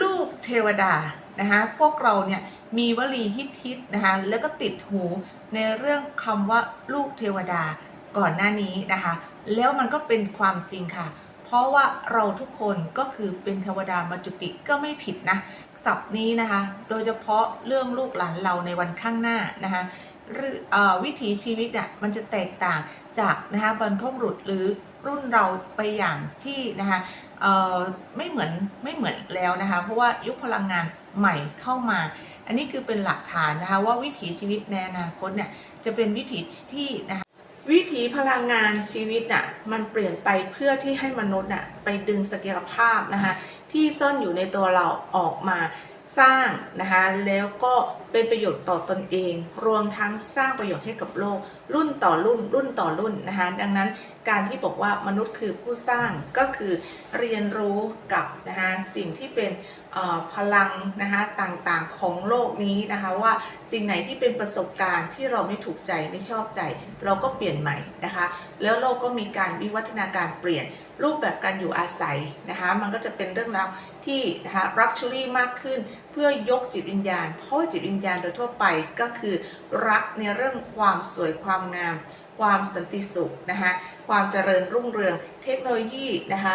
ลูกเทวดานะคะพวกเราเนี่ยมีวลีฮิตๆนะคะแล้วก็ติดหูในเรื่องคำว่าลูกเทวดาก่อนหน้านี้นะคะ แล้วมันก็เป็นความจริงค่ะ เพราะว่าเราทุกคนก็คือเป็นเทวดามาจุติก็ไม่ผิดนะศัพท์นี้นะคะ โดยเฉพาะเรื่องลูกหลานเราในวันข้างหน้านะคะวิถีชีวิตเนี่ยมันจะแตกต่างจากนะคะบรรพบุรุษหรือ รุ่นเราไปอย่างที่นะคะเอ่อไม่เหมือนไม่เหมือนอีกแล้วนะคะ เพราะว่ายุคพลังงานใหม่เข้ามา อันนี้คือเป็นหลักฐานนะคะว่าวิถีชีวิตในอนาคตเนี่ยจะเป็นวิถีที่นะคะวิถีพลังงานชีวิตน่ะมันเปลี่ยนไปเพื่อที่ให้มนุษย์น่ะไปดึงศักยภาพนะคะที่ซ่อนอยู่ในตัวเราออกมา สร้างนะคะแล้วก็เป็นประโยชน์ต่อตนเอง รวมทั้งสร้างประโยชน์ให้กับโลก รุ่นต่อรุ่น รุ่นต่อรุ่นนะคะดังนั้นการที่บอกว่ามนุษย์คือผู้สร้างก็คือเรียนรู้กับนะคะสิ่งที่เป็น พลังนะคะต่างๆของโลกนี้นะคะว่าสิ่งไหนที่เป็นประสบการณ์ที่เราไม่ถูกใจไม่ชอบใจ เราก็เปลี่ยนใหม่นะคะ แล้วโลกก็มีการวิวัฒนาการเปลี่ยนรูปแบบการอยู่อาศัยนะคะ มันก็จะเป็นเรื่องราวที่นะคะรักชูรี่มากขึ้นเพื่อยกจิตวิญญาณ เพราะจิตวิญญาณโดยทั่วไปก็คือรักในเรื่องความสวยความงาม ความสันติสุขนะคะความเจริญรุ่งเรืองเทคโนโลยีนะคะ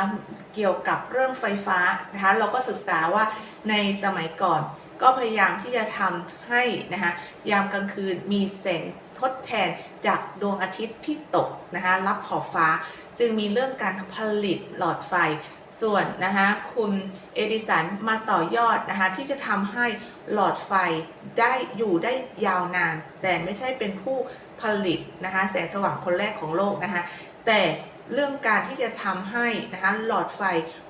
เกี่ยวกับเรื่องไฟฟ้านะคะเราก็ศึกษาว่าในสมัยก่อน ก็พยายามที่จะทำให้นะคะยามกลางคืนมีแสงทดแทนจากดวงอาทิตย์ที่ตกนะคะรับขอบฟ้า จึงมีเรื่องการผลิตหลอดไฟ ส่วนนะคะคุณเอดิสันมาต่อยอดนะคะที่จะทำให้หลอดไฟได้อยู่ได้ยาวนาน แต่ไม่ใช่เป็นผู้ผลิตนะคะแสงสว่างคนแรกของโลกนะคะแต่เรื่องการที่จะทำให้นะคะหลอดไฟ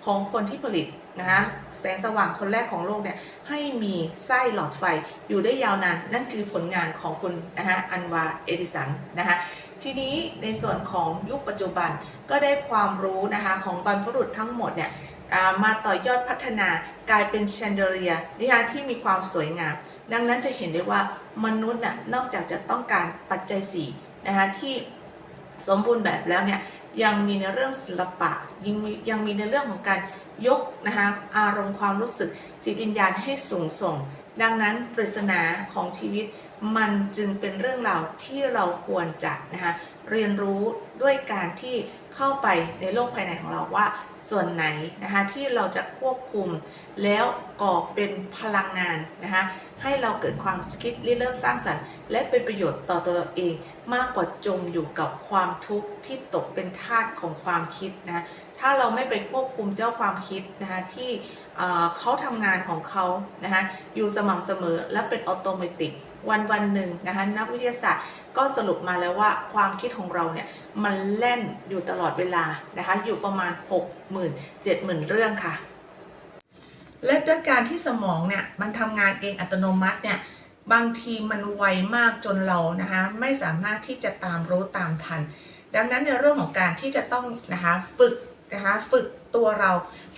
ของคนที่ผลิตนะคะแสงสว่างคนแรกของโลกเนี่ยให้มีไส้หลอดไฟอยู่ได้ยาวนาน นั่นคือผลงานของคุณนะคะอันวาเอดิสันนะคะ ทีนี้ในส่วนของยุคปัจจุบันก็ได้ความรู้นะคะของบรรพบุรุษทั้งหมดเนี่ยมาต่อยอดพัฒนากลายเป็นแชนเดอเรียนะคะที่มีความสวยงาม ดังนั้นจะเห็นได้ว่ามนุษย์น่ะนอกจากจะต้องการปัจจัย4นะคะที่สมบูรณ์แบบแล้วเนี่ยยังมีในเรื่องศิลปะยังมียังมีในเรื่องของการยกนะคะอารมณ์ความรู้สึกจิตวิญญาณให้สูงส่ง ดังนั้นปริศนาของชีวิต มันจึงเป็นเรื่องราวที่เราควรจะนะคะเรียนรู้ด้วยการที่เข้าไปในโลกภายในของเราว่า ส่วนไหนนะคะที่เราจะควบคุม แล้วก่อเป็นพลังงานนะคะให้เราเกิดความคิดริเริ่มสร้างสรรค์ และเป็นประโยชน์ต่อตัวเราเอง มากกว่าจมอยู่กับความทุกข์ที่ตกเป็นทาสของความคิดนะ ถ้าเราไม่ไปควบคุมเจ้าความคิดนะคะที่เขาทำงานของเขานะคะอยู่สม่ำเสมอและเป็นออโตเมติกวันวันหนึ่งนะคะนักวิทยาศาสตร์ก็สรุปมาแล้วว่าความคิดของเราเนี่ยมันแล่นอยู่ตลอดเวลานะคะอยู่ประมาณ 60,000 70,000 เรื่องค่ะ และด้วยการที่สมองเนี่ยมันทำงานเองอัตโนมัติเนี่ยบางทีมันไวมากจนเรานะคะไม่สามารถที่จะตามรู้ตามทัน ดังนั้นในเรื่องของการที่จะต้องนะคะฝึก นะคะฝึกตัวเรา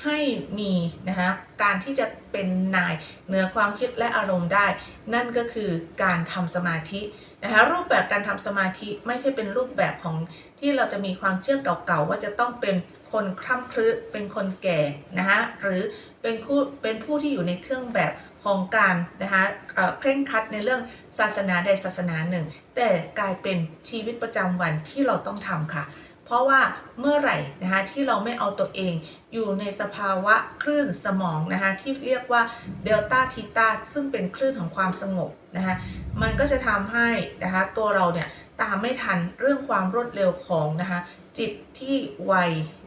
ให้มีนะคะการที่จะเป็นนายเหนือความคิดและอารมณ์ได้ นั่นก็คือการทำสมาธินะคะรูปแบบการทำสมาธิไม่ใช่เป็นรูปแบบของที่เราจะมีความเชื่อเก่าๆ ว่าจะต้องเป็นคนคร่ำครึเป็นคนแก่นะคะหรือเป็นผู้เป็นผู้ที่อยู่ในเครื่องแบบของการนะคะเอ่อเคร่งครัดในเรื่องศาสนาใดศาสนาหนึ่ง แต่กลายเป็นชีวิตประจำวันที่เราต้องทำค่ะ เพราะว่าเมื่อไหร่นะคะที่เราไม่เอาตัวเองอยู่ในสภาวะคลื่นสมองนะคะที่เรียกว่าเดลต้าทีตาซึ่งเป็นคลื่นของความสงบนะคะมันก็จะทำให้นะคะตัวเราเนี่ยตามไม่ทันเรื่องความรวดเร็วของนะคะจิตที่ไว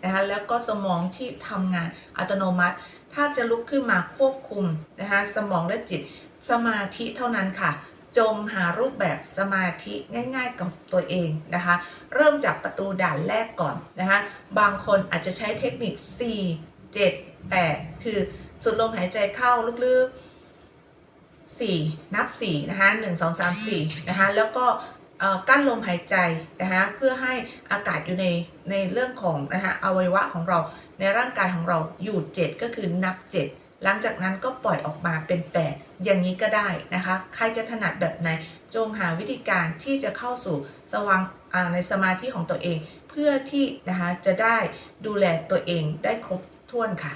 นะคะแล้วก็สมองที่ทำงานอัตโนมัติ ถ้าจะลุกขึ้นมาควบคุมนะคะสมองและจิตสมาธิเท่านั้นค่ะ จงหารูปแบบสมาธิง่ายๆกับตัวเองนะคะ เริ่มจากประตูด่านแรกก่อนนะคะ บางคนอาจจะใช้เทคนิค 4 7 8 คือสูดลมหายใจเข้าลึกๆ 4 นับ 4 นะคะ 1 2 3 4 นะคะ แล้วก็อ่อกั้นลมหายใจนะคะเพื่อให้อากาศอยู่ในในเรื่องของนะคะอวัยวะของเราในร่างกายของเราอยู่ 7 ก็คือนับ 7 หลังจากนั้นก็ปล่อยออกมาเป็น 8 อย่างนี้ก็ได้นะคะ ใครจะถนัดแบบไหนจงหาวิธีการที่จะเข้าสู่สว่างในสมาธิของตัวเอง เพื่อที่นะคะจะได้ดูแลตัวเองได้ครบถ้วนค่ะ